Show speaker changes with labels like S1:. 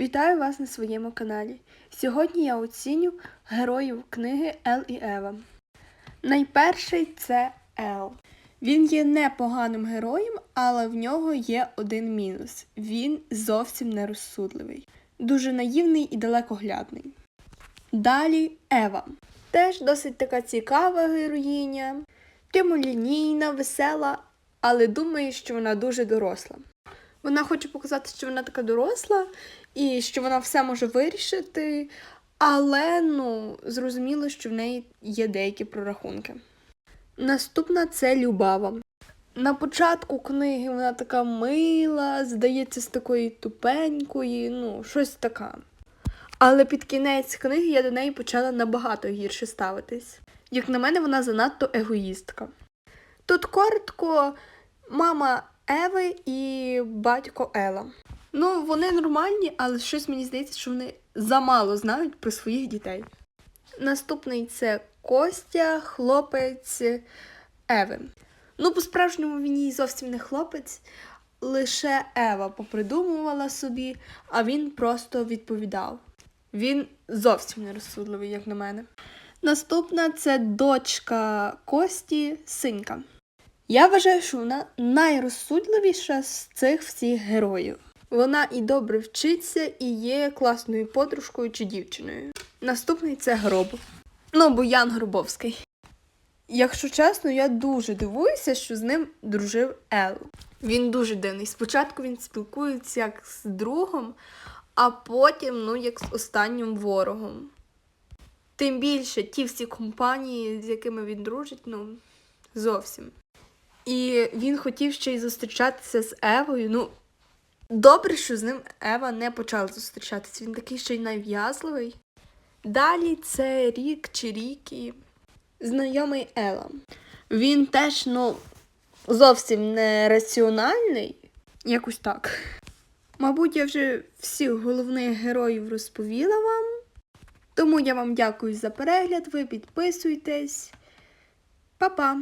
S1: Вітаю вас на своєму каналі. Сьогодні я оціню героїв книги Ел і Ева. Найперший це Ел. Він є непоганим героєм, але в нього є один мінус: він зовсім нерозсудливий, дуже наївний і далекоглядний. Далі Ева. Теж досить така цікава героїня, прямолінійна, весела, але думаю, що вона дуже доросла. Вона хоче показати, що вона така доросла і що вона все може вирішити, але ну, зрозуміло, що в неї є деякі прорахунки. Наступна це Любава. На початку книги вона така мила, здається, з такої тупенької, ну, щось така. Але під кінець книги я до неї почала набагато гірше ставитись. Як на мене, вона занадто егоїстка. Тут коротко мама Еви і батько Ела. Ну, вони нормальні, але щось мені здається, що вони замало знають про своїх дітей. Наступний це Костя, хлопець Еви. Ну, по-справжньому він їй зовсім не хлопець, лише Ева попридумувала собі, а він просто відповідав. Він зовсім не розсудливий, як на мене. Наступна це дочка Кості, синька. Я вважаю, що вона найрозсудливіша з цих всіх героїв. Вона і добре вчиться, і є класною подружкою чи дівчиною. Наступний це гроб. Ну, Буян Гробовський. Якщо чесно, я дуже дивуюся, що з ним дружив Ел. Він дуже дивний. Спочатку він спілкується як з другом, а потім, ну, як з останнім ворогом. Тим більше ті всі компанії, з якими він дружить, ну, зовсім. І він хотів ще й зустрічатися з Евою. Ну, добре, що з ним Ева не почала зустрічатися. Він такий ще й нав'язливий. Далі це Рік чи Рікі, знайомий Ела. Він теж, ну, зовсім не раціональний, якось так. Мабуть, я вже всіх головних героїв розповіла вам. Тому я вам дякую за перегляд. Ви підписуйтесь. Па-па!